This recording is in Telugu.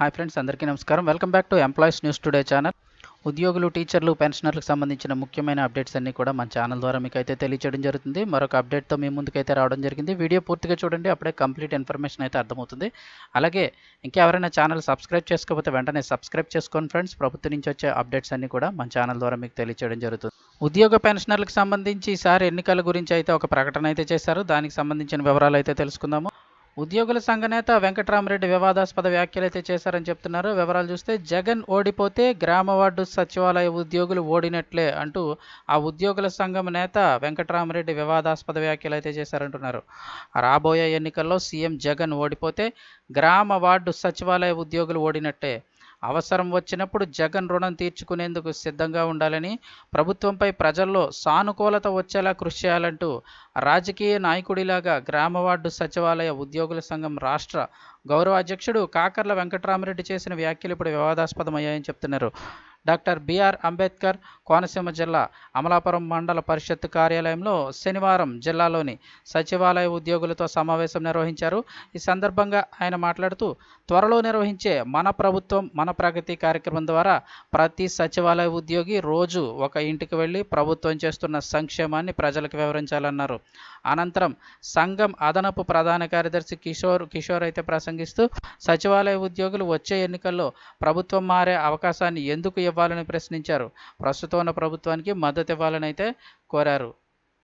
హాయ్ ఫ్రెండ్స్ అందరికీ నమస్కారం. Welcome back to employees news today channel ఉద్యోగులు టీచర్లు పెన్షనర్లకు సంబంధించిన ముఖ్యమైన అప్డేట్స్ అన్నీ కూడా మన ఛానల్ ద్వారా మీకు అయితే తెలియచేయడం జరుగుతుంది. మరొక అప్డేట్తో మీ ముందుకైతే రావడం జరిగింది. వీడియో పూర్తిగా చూడండి అప్పుడే కంప్లీట్ ఇన్ఫర్మేషన్ అయితే అర్థమవుతుంది. అలాగే ఇంకెవరైనా ఛానల్ సబ్స్క్రైబ్ చేసుకోకపోతే వెంటనే సబ్స్క్రైబ్ చేసుకోండి ఫ్రెండ్స్ ప్రభుత్వం నుంచి వచ్చే అప్డేట్స్ అన్నీ కూడా మన ఛానల్ ద్వారా మీకు తెలియచేయడం జరుగుతుంది. ఉద్యోగ పెన్షనర్లకు సంబంధించి ఈసారి ఎన్నికల గురించి అయితే ఒక ప్రకటన అయితే చేశారు. దానికి సంబంధించిన వివరాలు అయితే తెలుసుకుందాము. ఉద్యోగుల సంఘ నేత వెంకటరామరెడ్డి వివాదాస్పద వ్యాఖ్యలు అయితే చేశారని చెప్తున్నారు. వివరాలు చూస్తే జగన్ ఓడిపోతే గ్రామ వార్డు సచివాలయ ఉద్యోగులు ఓడినట్లే అంటూ ఆ ఉద్యోగుల సంఘం నేత వెంకటరామరెడ్డి వివాదాస్పద వ్యాఖ్యలు అయితే చేశారంటున్నారు. రాబోయే ఎన్నికల్లో సీఎం జగన్ ఓడిపోతే గ్రామ వార్డు సచివాలయ ఉద్యోగులు ఓడినట్టే. అవసరం వచ్చినప్పుడు జగన్ రుణం తీర్చుకునేందుకు సిద్ధంగా ఉండాలని ప్రభుత్వంపై ప్రజల్లో సానుకూలత వచ్చేలా కృషి చేయాలంటూ రాజకీయ నాయకుడిలాగా గ్రామ వార్డు సచివాలయ ఉద్యోగుల సంఘం రాష్ట్ర గౌరవ అధ్యక్షుడు కాకర్ల వెంకటరామరెడ్డి చేసిన వ్యాఖ్యలు ఇప్పుడు వివాదాస్పదమయ్యాయని చెప్తున్నారు. డాక్టర్ బిఆర్ అంబేద్కర్ కోనసీమ జిల్లా అమలాపురం మండల పరిషత్ కార్యాలయంలో శనివారం జిల్లాలోని సచివాలయ ఉద్యోగులతో సమావేశం నిర్వహించారు. ఈ సందర్భంగా ఆయన మాట్లాడుతూ త్వరలో నిర్వహించే మన ప్రభుత్వం మన ప్రగతి కార్యక్రమం ద్వారా ప్రతి సచివాలయ ఉద్యోగి రోజు ఒక ఇంటికి వెళ్ళి ప్రభుత్వం చేస్తున్న సంక్షేమాన్ని ప్రజలకు వివరించాలన్నారు. అనంతరం సంఘం అదనపు ప్రధాన కార్యదర్శి కిషోర్ కిషోర్ అయితే ప్రసంగిస్తూ సచివాలయ ఉద్యోగులు వచ్చే ఎన్నికల్లో ప్రభుత్వం మారే అవకాశాన్ని ఎందుకు ఇవ్వాలని ప్రశ్నించారు. ప్రస్తుతం ఉన్న ప్రభుత్వానికి మద్దతు ఇవ్వాలని అయితే కోరారు.